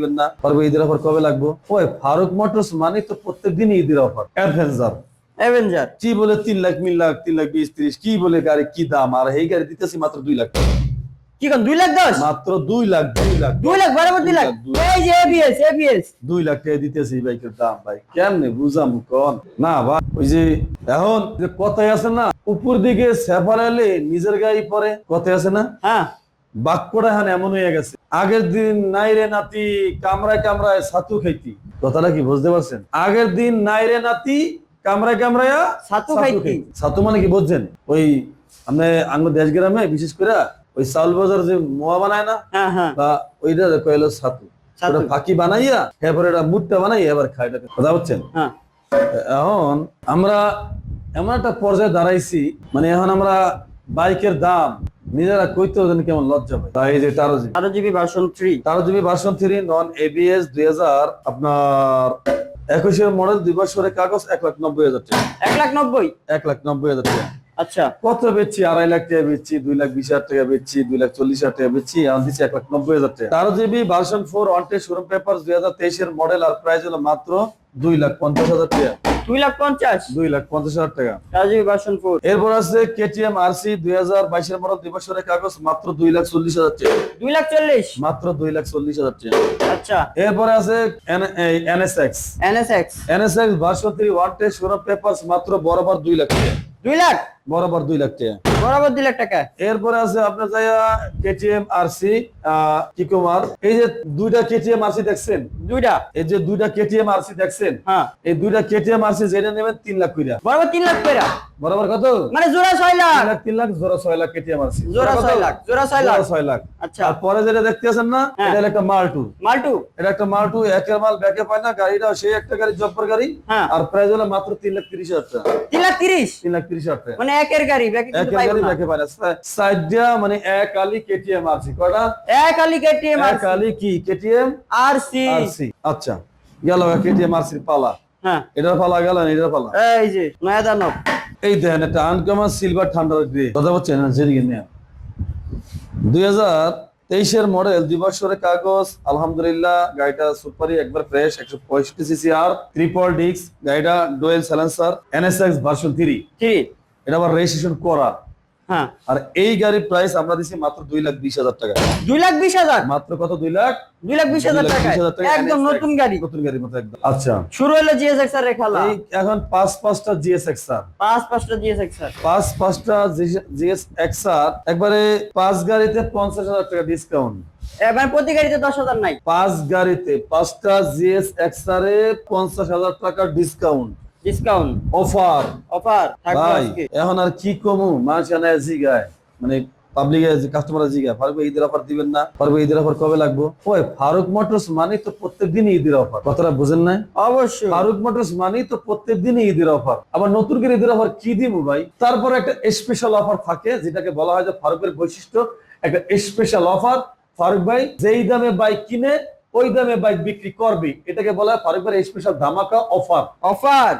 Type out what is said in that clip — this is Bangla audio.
দিবেন না। পারবে ঈদের অফার কবে লাগবো? ওই ফারুক মোটরস মানে তো প্রত্যেক দিনই ঈদের অফার। অ্যাডভেঞ্চার অ্যাভেঞ্জার কি বলে তিন লাখ মিল লাখ তিন লাখ বিশ ত্রিশ কি বলে গাড়ি কি দাম? আর এই গাড়ি দিতেছি মাত্র দুই লাখ টাকা। কি কোন দুই লাখ দশ? মাত্র দুই লাখ দুই লাখ দুই লাখ বরাবর দুই লাখ? এই যে এবিএস এবিএস দুই লাখ টাকা দিতেছি বাইকের দাম ভাই। কেমনে বুঝাম কন? না ভাই ওই যে এখন যে কথায় আছে না উপর দিকে সেফারালে নিজের গাড়ি পরে কথায় আছে না? হ্যাঁ। বাক্যটা এখন এমন হয়ে গেছে। আগের দিন নাই রে নাতি কামরায় কামরায় ছাতু খাইতি। কথাটা কি বুঝতে পারছেন? আগের দিন নাই রে নাতি কামরায় কামরায় ছাতু খাইতি। ছাতু মানে কি বুঝছেন? ওই আমরা আঙ্গ দেশ গ্রামে বিশেষ করে ওই চাউল বাজার যে মোয়া বানায় না হ্যাঁ হ্যাঁ। বা ওইটা কইলো ছাতু। ওটা ফাঁকি বানাইয়া এরপরে এটা মুটটা বানাইয়া এবার খাই কথা বলছেন হ্যাঁ। এখন আমরা এমন একটা পর্যায়ে দাঁড়াইছি মানে এখন আমরা বাইকের দাম নিজেরা কইতেও জানি কেমন লজ্জা তাই এই যে টারো জিবি। আরও GB version three Taro GB version three non ABS দুই হাজার আপনার একুশের মডেল দুই বছরের কাগজ এক লাখ নব্বই হাজার টাকা। এক লাখ নব্বই? এক লাখ নব্বই হাজার টাকা। আচ্ছা। কত বেচছি? আড়াই লাখ টাকা বেচছি দুই লাখ বিশ হাজার টাকা বেচছি দুই লাখ চল্লিশ হাজার টাকা বেচছি এখন দিচ্ছি এক লাখ নব্বই হাজার টাকা। তেরো জিবি ভার্সন ফোর ওয়ান্টে শোরুম পেপার দুই হাজার তেইশের মডেল আর প্রাইস হলো মাত্র দুই লাখ পঞ্চাশ হাজার টাকা। দুই লাখ পঞ্চাশ। দুই লাখ পঞ্চাশ হাজার টাকা। আরও জিবি ফোর এরপর আছে কেটিএম আরসি দুই মডেল বছরের কাগজ মাত্র দুই লাখ চল্লিশ হাজার টাকা। দুই লাখ চল্লিশ। মাত্র দুই লাখ চল্লিশ হাজার টাকা। আচ্ছা। এরপর আছে NSX. NSX. NSX version three ওয়ান্টে showroom paper মাত্র বরাবর দুই লাখ টাকা। দুই লাখ? বরাবর দুই লাখ টাকা। বরাবর দুই লাখ টাকা? এরপরে আছে আপনার যাইয়া কেটিএম আরসি কি কুমার এই যে দুইটা কেটিএম আরসি দেখছেন? দুইটা? এই যে দুইটা কেটিএম আরসি দেখছেন? হ্যাঁ। এই দুইটা কেটিএম আরসি যেটা নেবেন তিন লাখ কইরা। বরাবর তিন লাখ পেরা বরাবর কত? মানে জোড়া ছয় লাখ। লাখ তিন লাখ জোড়া ছয় লাখ কেটিএম আরসি জোড়া ছয় লাখ জোড়া ছয় লাখ। ছয় লাখ। আচ্ছা। পরে যেটা দেখতেছেন না হ্যাঁ। এটা একটা মালটু মাল্টু এটা একটা মালটু একের মাল ব্যাকে পায় না গাড়িটা সেই একটা গাড়ি জব্বর গাড়ি। হ্যাঁ। আর প্রাইস হলো মাত্র তিন লাখ তিরিশ হাজার টাকা। তিন লাখ তিরিশ? তিন লাখ তিরিশ হাজার টাকা। মানে একের গাড়ি ব্যাকে কিন্তু পাইবো না। ব্যাকে সাইডটা মানে এক আলি কেটিএম আরসি কয়টা এক আলি কেটিএম এক আলি কি কেটিএম? আর সি। আরসি আচ্ছা। গেল কেটিএম আরসির পালা। হ্যাঁ। এটার পালা গেল না এটার পালা? এই যে নয়া দানব এই দেখেন একটা আনকমন সিলভার থান্ডার গ্রে কথা বলছেন না যেদিকে নেন দুই হাজার তেইশের মডেল দুই বছরের কাগজ আলহামদুলিল্লাহ গাড়িটা সুপারি একবার ফ্রেশ একশো পঁয়ষট্টি সিসি আর ট্রিপল ডিক্স গাড়িটা dual silencer NSX version three এটা আবার রেজিস্ট্রেশন করা। হ্যাঁ। আর এই গাড়ির প্রাইস আমরা দিছি মাত্র দুই লাখ বিশ হাজার টাকা। দুই লাখ বিশ হাজার? মাত্র কত? দুই লাখ? দুই লাখ বিশ হাজার টাকা একদম নতুন গাড়ি। নতুন গাড়ির মতো একদম। আচ্ছা। শুরু হলো জিএসএক্স এর খেলা এখন পাঁচ পাঁচটা জিএসএক্স আর। পাঁচ পাঁচটা জিএসএক্স আর। পাঁচ পাঁচটা জিএস এক্সার একবারে পাঁচ গাড়িতে পঞ্চাশ হাজার টাকা ডিসকাউন্ট এবার প্রতি গাড়িতে দশ হাজার নাই। পাঁচ গাড়িতে পাঁচটা জিএস এক্স এক্সারে পঞ্চাশ হাজার টাকা ডিসকাউন্ট ডিসকাউন্ট অফার অফার থাকবে আজকে। এখন আর কি কমু? জিগায় মানে পাবলিক কাস্টমার ফারুক ভাই ঈদের অফার দিবেন না। ফারুক ভাই ঈদের অফার কবে লাগবো? ওই ফারুক মোটরস মানে তো ঈদের অফার কথাটা বুঝেন না অবশ্যই। ফারুক মোটরস মানেই তো ঈদের অফার আবার নতুন করে ঈদের অফার কি দিব ভাই? তারপর একটা স্পেশাল অফার থাকে যেটাকে বলা হয় যে ফারুকের বৈশিষ্ট্য। একটা স্পেশাল অফার ফারুক ভাই যেই দামে বাইক কিনে ওই দামে বাইক বিক্রি করবে। এটাকে বলা হয় ফারুক ভাই স্পেশাল ধামাকা অফার অফার